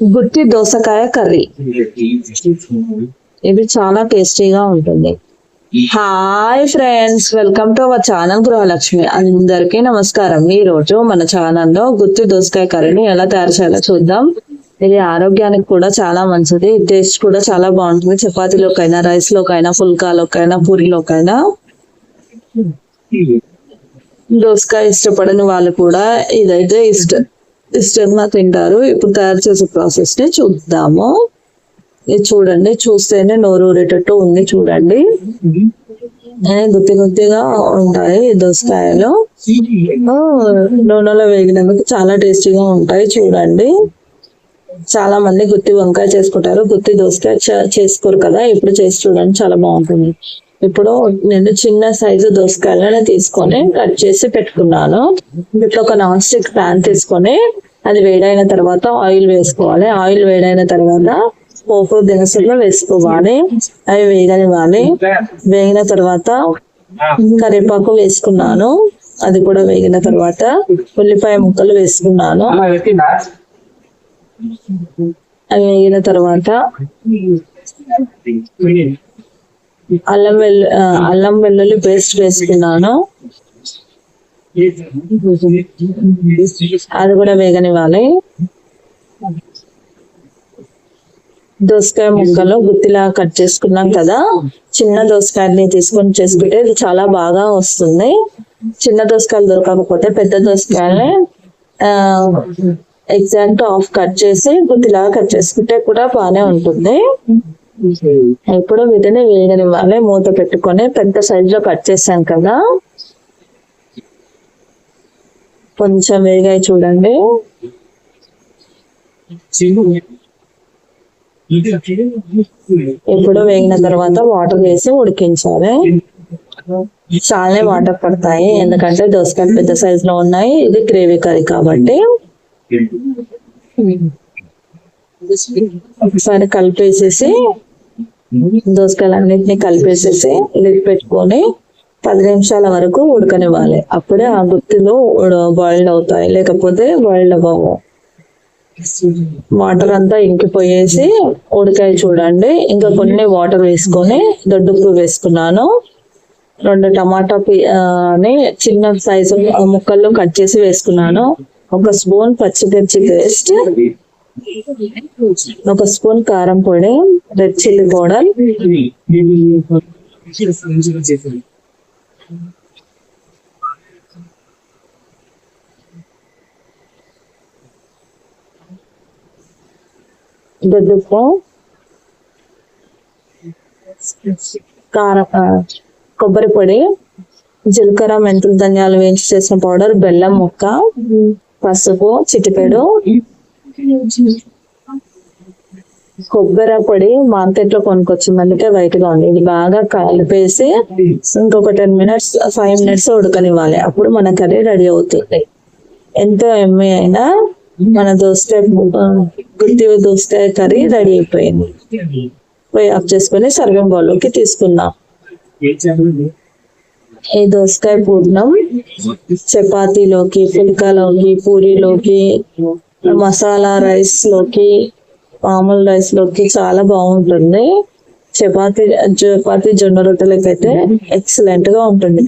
గుత్తి దోసకాయ కర్రీ. ఇది చాలా టేస్టీగా ఉంటుంది. Hi friends welcome to our channel Gruhalakshmi. అందరికీ నమస్కారం. ఈ రోజు మన ఛానల్లో గుత్తి దోసకాయ కర్రీని ఎలా తయారు చేయాలో చూద్దాం. ఇది ఆరోగ్యానికి కూడా చాలా మంచిది. టేస్ట్ కూడా చాలా బాగుంటుంది. చపాతీలోకైనా రైస్ లోకైనా పుల్కాలోకైనా పూరిలోకైనా. దోసకాయ ఇష్టపడని వాళ్ళు కూడా ఇదైతే ఇష్టం ఇష్టంగా తింటారు. ఇప్పుడు తయారు చేసే ప్రాసెస్ని చూద్దాము. ఇది చూడండి చూస్తేనే నోరు ఊరేటట్టు ఉంది చూడండి. గుత్తి గుత్తిగా ఉంటాయి దోసకాయలు. నూనెలో వేగినందుకు చాలా టేస్టీగా ఉంటాయి చూడండి. చాలా మంది గుత్తి వంకాయ చేసుకుంటారు. గుత్తి దోసకాయ చేసుకోరు కదా. ఇప్పుడు చేసి చూడండి చాలా బాగుంటుంది. ఇప్పుడు నేను చిన్న సైజు దోసకాయలను తీసుకొని కట్ చేసి పెట్టుకున్నాను. ఇప్పుడు ఒక నాన్ స్టిక్ ప్యాన్ తీసుకొని అది వేడైన తర్వాత ఆయిల్ వేసుకోవాలి. ఆయిల్ వేడైన తర్వాత పోపు దినుసులు వేసుకోవాలి. అవి వేగనివ్వాలి. వేగిన తర్వాత కరివేపాకు వేసుకున్నాను. అది కూడా వేగిన తర్వాత ఉల్లిపాయ ముక్కలు వేసుకున్నాను. అవి వేగిన తర్వాత అల్లం వెల్లు అల్లం వెల్లుల్లి పేస్ట్ వేసుకున్నాను. అది కూడా వేగనివ్వాలి. దోసకాయ ముక్కలు గుత్తిలా కట్ చేసుకున్నాం కదా. చిన్న దోసకాయని తీసుకొని చేసుకుంటే ఇది చాలా బాగా వస్తుంది. చిన్న దోసకాయలు దొరకకపోతే పెద్ద దోసకాయల్ని ఎగ్జాక్ట్ ఆఫ్ కట్ చేసి గుత్తిలాగా కట్ చేసుకుంటే కూడా బాగానే ఉంటుంది. Hmm. ఇప్పుడు వీటిని వేగనివ్వాలి మూత పెట్టుకొని పెద్ద సైజ్లో కట్ చేసాం కదా. కొంచెం వేగాయి చూడండి. ఇప్పుడు వేగిన తర్వాత వాటర్ వేసి ఉడికించాలి. చాలానే వాటర్ పడతాయి. ఎందుకంటే దోసకాయలు పెద్ద సైజ్లో ఉన్నాయి. ఇది గ్రేవీ కర్రీ కాబట్టి. ఒకసారి కలిపేసేసి దోసకాయలు అన్నిటిని కలిపేసేసి లిడ్ పెట్టుకొని పది నిమిషాల వరకు ఉడకనివ్వాలి. అప్పుడే ఆ గుత్తిలో బాయిల్డ్ అవుతాయి. లేకపోతే బాయిల్డ్ అవ్వవు. వాటర్ అంతా ఇంకిపోయేసి ఉడికాయ చూడండి. ఇంకా కొన్ని వాటర్ వేసుకొని దొడ్డుప్పు వేసుకున్నాను. రెండు టమాటా పి- చిన్న సైజు ముక్కల్లో కట్ చేసి వేసుకున్నాను. ఒక స్పూన్ పచ్చిమిర్చి పేస్ట్ ఒక స్పూన్ కారం పొడి రెడ్ చిల్లీ పౌడర్. దొడ్డుప్పు కారం కొబ్బరి పొడి జీలకర్ర మెంతులు ధనియాలు వేయించి చేసిన పౌడర్ బెల్లం ముక్క పసుపు చిటిపెడు కొబ్బరి పొడి మార్కెట్లో కొనుక్కొచ్చింది అందుకే వైట్గా ఉంది ఇది బాగా కలిపేసి ఇంకొక టెన్ మినిట్స్ ఫైవ్ మినిట్స్ ఉడకనివ్వాలి. అప్పుడు మన కర్రీ రెడీ అవుతుంది. ఎంతో ఎమ్మె అయినా మన దోసకాయ గుత్తి దోసకాయ కర్రీ రెడీ అయిపోయింది. పోయి ఆఫ్ చేసుకొని సర్వింగ్ బౌల్లోకి తీసుకుందాం. ఈ దోసకాయ పూర్ణం చపాతీలోకి పుల్కాలోకి పూరీలోకి మసాలా రైస్లోకి మామూలు రైస్లోకి చాలా బాగుంటుంది. చపాతీ చపాతీ జొన్న రొట్టెలకైతే ఎక్సలెంట్గా ఉంటుంది.